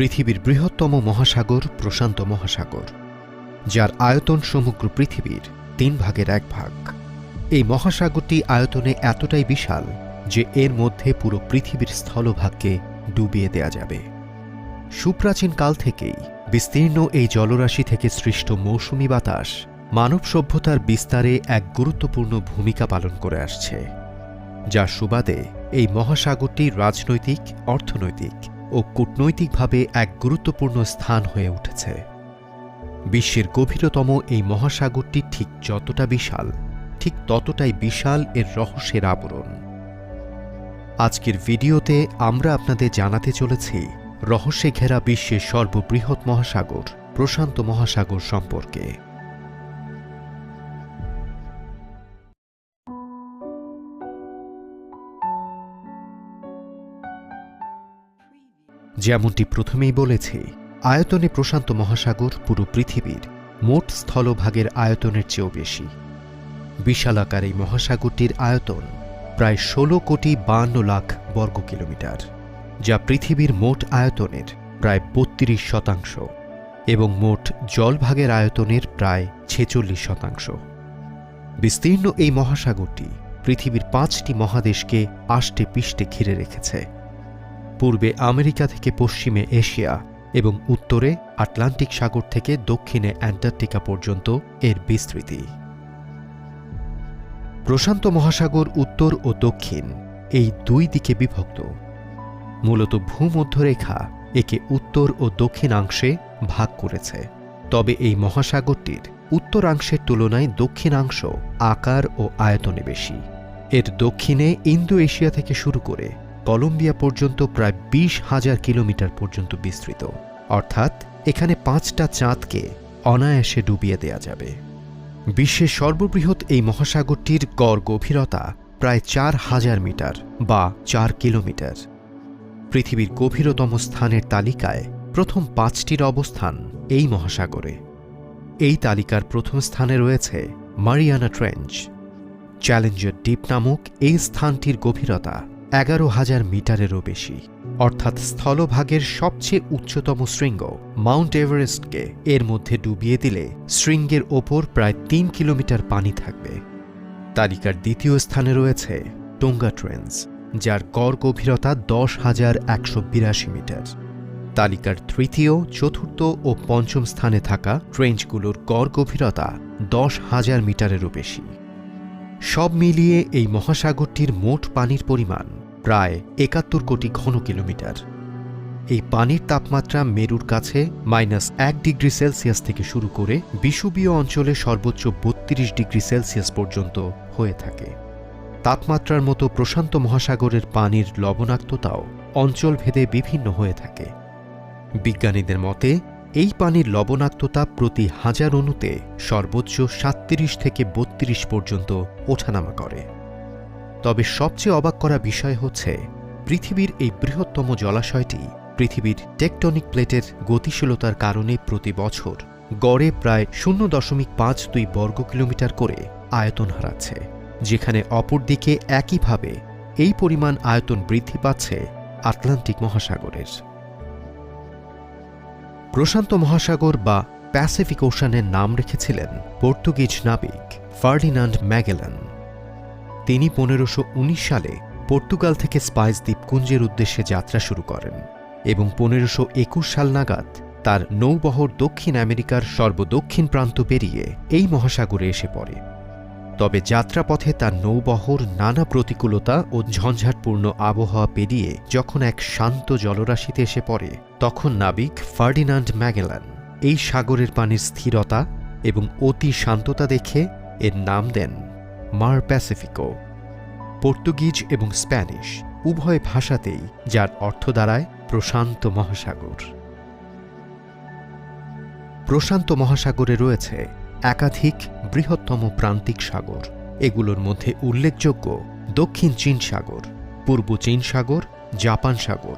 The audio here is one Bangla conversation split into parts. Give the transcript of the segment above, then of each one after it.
পৃথিবীর বৃহত্তম মহাসাগর প্রশান্ত মহাসাগর, যার আয়তন সমগ্র পৃথিবীর তিন ভাগের এক ভাগ। এই মহাসাগরটি আয়তনে এতটাই বিশাল যে এর মধ্যে পুরো পৃথিবীর স্থলভাগকে ডুবিয়ে দেয়া যাবে। সুপ্রাচীন কাল থেকেই বিস্তীর্ণ এই জলরাশি থেকে সৃষ্ট মৌসুমি বাতাস মানব সভ্যতার বিস্তারে এক গুরুত্বপূর্ণ ভূমিকা পালন করে আসছে, যার সুবাদে এই মহাসাগরটি রাজনৈতিক, অর্থনৈতিক ও কূটনৈতিকভাবে এক গুরুত্বপূর্ণ স্থান হয়ে উঠেছে। বিশ্বের গভীরতম এই মহাসাগরটি ঠিক যতটা বিশাল, ঠিক ততটাই বিশাল এর রহস্যের আবরণ। আজকের ভিডিওতে আমরা আপনাদের জানাতে চলেছি রহস্যে ঘেরা বিশ্বের সর্ববৃহৎ মহাসাগর, প্রশান্ত মহাসাগর সম্পর্কে। যেমনটি প্রথমেই বলেছি, আয়তনে প্রশান্ত মহাসাগর পুরো পৃথিবীর মোট স্থলভাগের আয়তনের চেয়েও বেশি। বিশালাকার এই মহাসাগরটির আয়তন প্রায় ষোলো কোটি বান্ন লাখ বর্গ কিলোমিটার, যা পৃথিবীর মোট আয়তনের প্রায় বত্রিশ শতাংশ এবং মোট জলভাগের আয়তনের প্রায় ছেচল্লিশ শতাংশ। বিস্তীর্ণ এই মহাসাগরটি পৃথিবীর পাঁচটি মহাদেশকে আষ্টে পিষ্টে ঘিরে রেখেছে। পূর্বে আমেরিকা থেকে পশ্চিমে এশিয়া এবং উত্তরে আটলান্টিক সাগর থেকে দক্ষিণে অ্যান্টার্কটিকা পর্যন্ত এর বিস্তৃতি। প্রশান্ত মহাসাগর উত্তর ও দক্ষিণ এই দুই দিকে বিভক্ত। মূলত ভূমধ্যরেখা একে উত্তর ও দক্ষিণাংশে ভাগ করেছে। তবে এই মহাসাগরটির উত্তরাংশের তুলনায় দক্ষিণাংশ আকার ও আয়তনে বেশি। এর দক্ষিণে ইন্দো এশিয়া থেকে শুরু করে কলম্বিয়া পর্যন্ত প্রায় বিশ হাজার কিলোমিটার পর্যন্ত বিস্তৃত। অর্থাৎ এখানে পাঁচটা চাঁদকে অনায়াসে ডুবিয়ে দেয়া যাবে। বিশ্বের সর্ববৃহৎ এই মহাসাগরটির গড় গভীরতা প্রায় চার হাজার মিটার বা চার কিলোমিটার। পৃথিবীর গভীরতম স্থানের তালিকায় প্রথম পাঁচটির অবস্থান এই মহাসাগরে। এই তালিকার প্রথম স্থানে রয়েছে মারিয়ানা ট্রেঞ্চ। চ্যালেঞ্জার দ্বীপ নামক এই স্থানটির গভীরতা এগারো হাজার মিটারেরও বেশি, অর্থাৎ স্থলভাগের সবচেয়ে উচ্চতম শৃঙ্গ মাউন্ট এভারেস্টকে এর মধ্যে ডুবিয়ে দিলে শৃঙ্গের ওপর প্রায় তিন কিলোমিটার পানি থাকবে। তালিকার দ্বিতীয় স্থানে রয়েছে টোঙ্গা ট্রেন্স, যার গড় গভীরতা দশ হাজার একশো বিরাশি মিটার। তালিকার তৃতীয়, চতুর্থ ও পঞ্চম স্থানে থাকা ট্রেঞ্চগুলোর গড় গভীরতা দশ হাজার মিটারেরও বেশি। সব মিলিয়ে এই মহাসাগরটির মোট পানির পরিমাণ প্রায় একাত্তর কোটি ঘন কিলোমিটার। এই পানির তাপমাত্রা মেরুর কাছে মাইনাস এক ডিগ্রি সেলসিয়াস থেকে শুরু করে বিষুবীয় অঞ্চলে সর্বোচ্চ বত্রিশ ডিগ্রি সেলসিয়াস পর্যন্ত হয়ে থাকে। তাপমাত্রার মতো প্রশান্ত মহাসাগরের পানির লবণাক্ততাও অঞ্চলভেদে বিভিন্ন হয়ে থাকে। বিজ্ঞানীদের মতে, এই পানির লবণাক্ততা প্রতি হাজার অণুতে সর্বোচ্চ সাতত্রিশ থেকে বত্রিশ পর্যন্ত ওঠানামা করে। তবে সবচেয়ে অবাক করা বিষয় হচ্ছে, পৃথিবীর এই বৃহত্তম জলাশয়টি পৃথিবীর টেকটনিক প্লেটের গতিশীলতার কারণে প্রতি বছর গড়ে প্রায় শূন্য দশমিক পাঁচ দুই বর্গ কিলোমিটার করে আয়তন হারাচ্ছে, যেখানে অপরদিকে একইভাবে এই পরিমাণ আয়তন বৃদ্ধি পাচ্ছে আটলান্টিক মহাসাগরের। প্রশান্ত মহাসাগর বা প্যাসিফিক ওশানের নাম রেখেছিলেন পর্তুগিজ নাবিক ফার্ডিনান্ড ম্যাগেলান। তিনি পনেরোশো সালে পর্তুগাল থেকে স্পাইস দ্বীপপুঞ্জের উদ্দেশ্যে যাত্রা শুরু করেন এবং পনেরোশো সাল নাগাদ তার নৌবহর দক্ষিণ আমেরিকার সর্বদক্ষিণ প্রান্ত পেরিয়ে এই মহাসাগরে এসে পড়ে। তবে যাত্রাপথে তার নৌবহর নানা প্রতিকূলতা ও ঝঞ্ঝাটপূর্ণ আবহাওয়া পেরিয়ে যখন এক শান্ত জলরাশিতে এসে পড়ে, তখন নাবিক ফার্ডিনান্ড ম্যাগেলান এই সাগরের পানির স্থিরতা এবং অতি শান্ততা দেখে এর নাম দেন। মার প্যাসিফিকো, পর্তুগিজ এবং স্প্যানিশ উভয় ভাষাতেই যার অর্থ দাঁড়ায় প্রশান্ত মহাসাগর। প্রশান্ত মহাসাগরে রয়েছে একাধিক বৃহত্তম প্রান্তিক সাগর। এগুলোর মধ্যে উল্লেখযোগ্য দক্ষিণ চীন সাগর, পূর্ব চীন সাগর, জাপান সাগর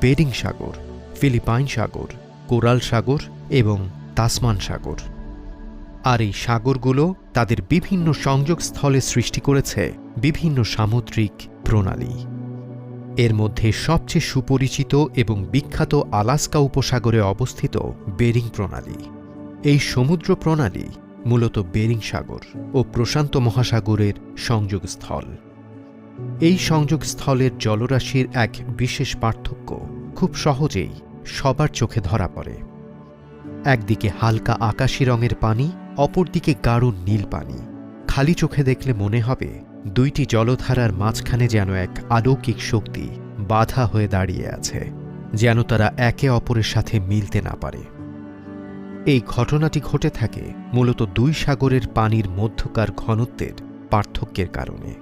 বেডিং সাগর, ফিলিপাইন সাগর, কোরাল সাগর এবং তাসমান সাগর। আর এই সাগরগুলো তাদের বিভিন্ন সংযোগস্থলে সৃষ্টি করেছে বিভিন্ন সামুদ্রিক প্রণালী। এর মধ্যে সবচেয়ে সুপরিচিত এবং বিখ্যাত আলাস্কা উপসাগরে অবস্থিত বেরিং প্রণালী। এই সমুদ্র প্রণালী মূলত বেরিং সাগর ও প্রশান্ত মহাসাগরের সংযোগস্থল। এই সংযোগস্থলের জলরাশির এক বিশেষ পার্থক্য খুব সহজেই সবার চোখে ধরা পড়ে। একদিকে হালকা আকাশি রঙের পানি অপরদিকে গাঢ় নীল পানি। খালি চোখে দেখলে মনে হবে দুইটি জলধারার মাঝখানে যেন এক আলৌকিক শক্তি বাধা হয়ে দাঁড়িয়ে আছে, যেন তারা একে অপরের সাথে মিলতে না পারে। এই ঘটনাটি ঘটে থাকে মূলত দুই সাগরের পানির মধ্যকার ঘনত্বের পার্থক্যের কারণে।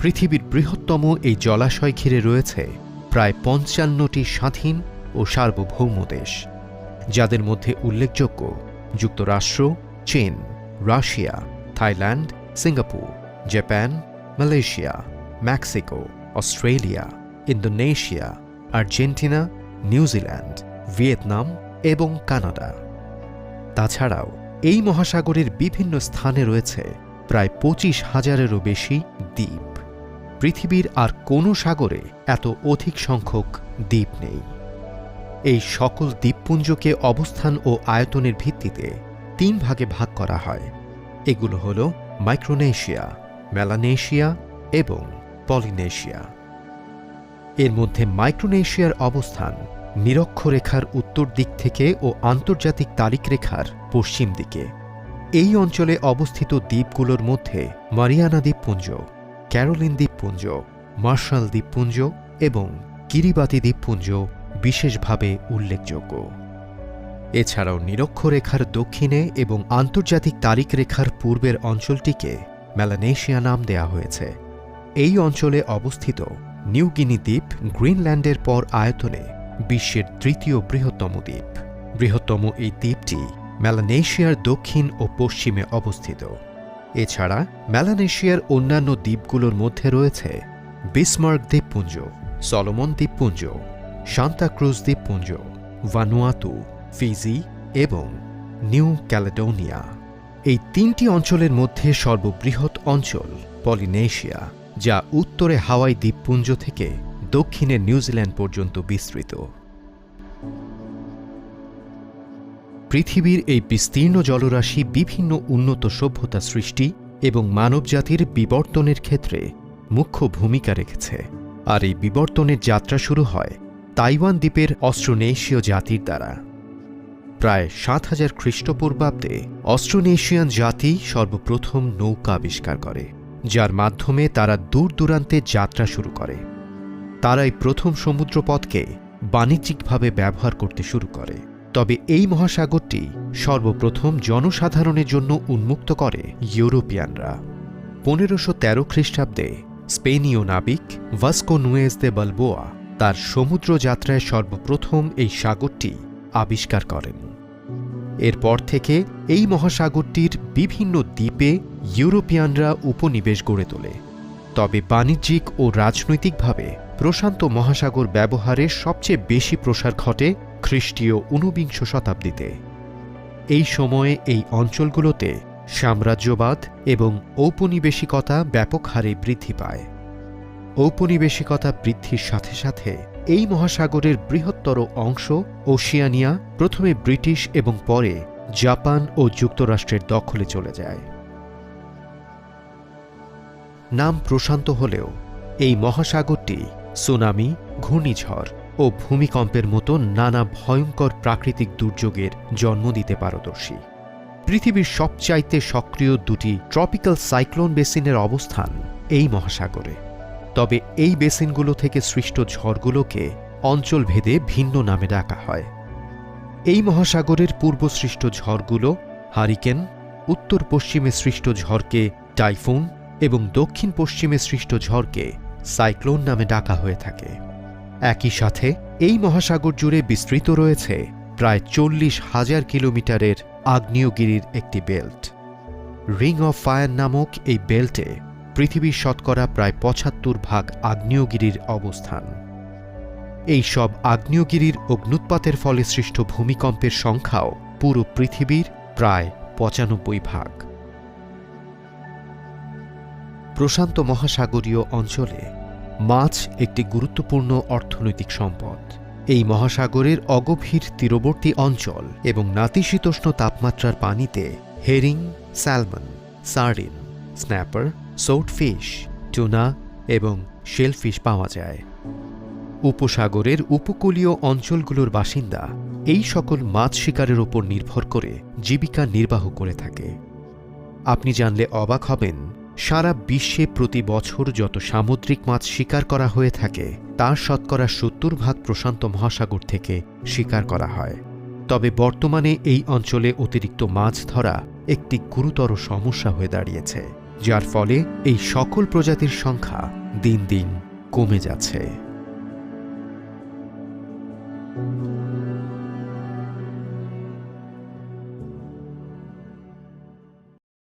পৃথিবীর বৃহত্তম এই জলাশয় ঘিরে রয়েছে প্রায় পঞ্চান্নটি স্বাধীন ও সার্বভৌম দেশ। যাদের মধ্যে উল্লেখযোগ্য যুক্তরাষ্ট্র, চীন, Russia, Thailand, Singapore, Japan, Malaysia, Mexico, Australia, Indonesia, Argentina, New Zealand, Vietnam এবং কানাডা। তাছাড়াও, এই মহাসাগরের বিভিন্ন স্থানে রয়েছে প্রায় পঁচিশ হাজারেরও বেশি দ্বীপ। পৃথিবীর আর কোনো সাগরে এত অধিক সংখ্যক দ্বীপ নেই। এই সকল দ্বীপপুঞ্জকে অবস্থান ও আয়তনের ভিত্তিতে তিন ভাগে ভাগ করা হয়। এগুলো হল মাইক্রোনেশিয়া, মেলানেশিয়া এবং পলিনেশিয়া। এর মধ্যে মাইক্রোনেশিয়ার অবস্থান নিরক্ষরেখার উত্তর দিক থেকে ও আন্তর্জাতিক তারিখ রেখার পশ্চিম দিকে। এই অঞ্চলে অবস্থিত দ্বীপগুলোর মধ্যে মারিয়ানা দ্বীপপুঞ্জ, ক্যারোলিন দ্বীপপুঞ্জ, মার্শাল দ্বীপপুঞ্জ এবং কিরিবাতি দ্বীপপুঞ্জ বিশেষভাবে উল্লেখযোগ্য। এছাড়াও নিরক্ষরেখার দক্ষিণে এবং আন্তর্জাতিক তারিখ রেখার পূর্বের অঞ্চলটিকে মেলানেশিয়া নাম দেয়া হয়েছে। এই অঞ্চলে অবস্থিত নিউগিনি দ্বীপ গ্রিনল্যান্ডের পর আয়তনে বিশ্বের তৃতীয় বৃহত্তম দ্বীপ। বৃহত্তম এই দ্বীপটি মেলানেশিয়ার দক্ষিণ ও পশ্চিমে অবস্থিত। এছাড়া মেলানেশিয়ার অন্যান্য দ্বীপগুলোর মধ্যে রয়েছে বিসমার্ক দ্বীপপুঞ্জ, সলোমন দ্বীপপুঞ্জ সান্তাক্রুজ দ্বীপপুঞ্জ ভানুয়াতু ফিজি এবং নিউ ক্যালেডোনিয়া এই তিনটি অঞ্চলের মধ্যে সর্ববৃহৎ অঞ্চল পলিনেশিয়া, যা উত্তরে হাওয়াই দ্বীপপুঞ্জ থেকে দক্ষিণে নিউজিল্যান্ড পর্যন্ত বিস্তৃত। পৃথিবীর এই বিস্তীর্ণ জলরাশি বিভিন্ন উন্নত সভ্যতা সৃষ্টি এবং মানবজাতির বিবর্তনের ক্ষেত্রে মুখ্য ভূমিকা রেখেছে। আর এই বিবর্তনের যাত্রা শুরু হয় তাইওয়ান দ্বীপের অস্ট্রোনেশীয় জাতির দ্বারা। প্রায় সাত হাজার খ্রিস্টপূর্বাব্দে অস্ট্রোনেশিয়ান জাতি সর্বপ্রথম নৌকা আবিষ্কার করে, যার মাধ্যমে তারা দূর দূরান্তে যাত্রা শুরু করে। তারাই প্রথম সমুদ্রপথকে বাণিজ্যিকভাবে ব্যবহার করতে শুরু করে। তবে এই মহাসাগরটি সর্বপ্রথম জনসাধারণের জন্য উন্মুক্ত করে ইউরোপিয়ানরা। পনেরোশো তেরো খ্রিস্টাব্দে স্পেনীয় নাবিক ভাস্কো নুয়েজ দে বালবোয়া তার সমুদ্র যাত্রায় সর্বপ্রথম এই সাগরটি আবিষ্কার করেন। এরপর থেকে এই মহাসাগরটির বিভিন্ন দ্বীপে ইউরোপিয়ানরা উপনিবেশ গড়ে তোলে। তবে বাণিজ্যিক ও রাজনৈতিকভাবে প্রশান্ত মহাসাগর ব্যবহারের সবচেয়ে বেশি প্রসার ঘটে খ্রিস্টীয় ঊনবিংশ শতাব্দীতে। এই সময়ে এই অঞ্চলগুলোতে সাম্রাজ্যবাদ এবং ঔপনিবেশিকতা ব্যাপক হারে বৃদ্ধি পায়। ঔপনিবেশিকতা বৃদ্ধির সাথে সাথে এই মহাসাগরের বৃহত্তর অংশ ওশিয়ানিয়া, প্রথমে ব্রিটিশ এবং পরে জাপান ও যুক্তরাষ্ট্রের দখলে চলে যায়। নাম প্রশান্ত হলেও এই মহাসাগরটি সুনামি, ঘূর্ণিঝড় ও ভূমিকম্পের মতো নানা ভয়ঙ্কর প্রাকৃতিক দুর্যোগের জন্ম দিতে পারদর্শী। পৃথিবীর সবচাইতে সক্রিয় দুটি ট্রপিক্যাল সাইক্লোন বেসিনের অবস্থান এই মহাসাগরে। তবে এই বেসিনগুলো থেকে সৃষ্ট ঝড়গুলোকে অঞ্চলভেদে ভিন্ন নামে ডাকা হয়। এই মহাসাগরের পূর্বসৃষ্ট ঝড়গুলো হারিকেন উত্তর পশ্চিমে সৃষ্ট ঝড়কে টাইফুন এবং দক্ষিণ পশ্চিমে সৃষ্ট ঝড়কে সাইক্লোন নামে ডাকা হয়ে থাকে। একই সাথে এই মহাসাগর জুড়ে বিস্তৃত রয়েছে প্রায় চল্লিশ হাজার কিলোমিটারের আগ্নেয়গিরির একটি বেল্ট। রিং অফ ফায়ার নামক এই বেল্টে পৃথিবীর শতকরা প্রায় পঁচাত্তর ভাগ আগ্নেয়গিরির অবস্থান। এই সব আগ্নেয়গিরির অগ্নুৎপাতের ফলে সৃষ্ট ভূমিকম্পের সংখ্যাও পুরো পৃথিবীর প্রায় পঁচানব্বই ভাগ। প্রশান্ত মহাসাগরীয় অঞ্চলে মাছ একটি গুরুত্বপূর্ণ অর্থনৈতিক সম্পদ। এই মহাসাগরের অগভীর তীরবর্তী অঞ্চল এবং নাতিশীতোষ্ণ তাপমাত্রার পানিতে হেরিং, স্যালমন, সার্ডিন, স্ন্যাপার সোটফিশ টুনা এবং শেলফিশ পাওয়া যায়। উপসাগরের উপকূলীয় অঞ্চলগুলোর বাসিন্দা এই সকল মাছ শিকারের উপর নির্ভর করে জীবিকা নির্বাহ করে থাকে। আপনি জানলে অবাক হবেন, সারা বিশ্বে প্রতি বছর যত সামুদ্রিক মাছ শিকার করা হয়ে থাকে, তার শতকরা সত্তর ভাগ প্রশান্ত মহাসাগর থেকে শিকার করা হয়। তবে বর্তমানে এই অঞ্চলে অতিরিক্ত মাছ ধরা একটি গুরুতর সমস্যা হয়ে দাঁড়িয়েছে। যার ফলে এই সকল প্রজাতির সংখ্যা দিন দিন কমে যাচ্ছে।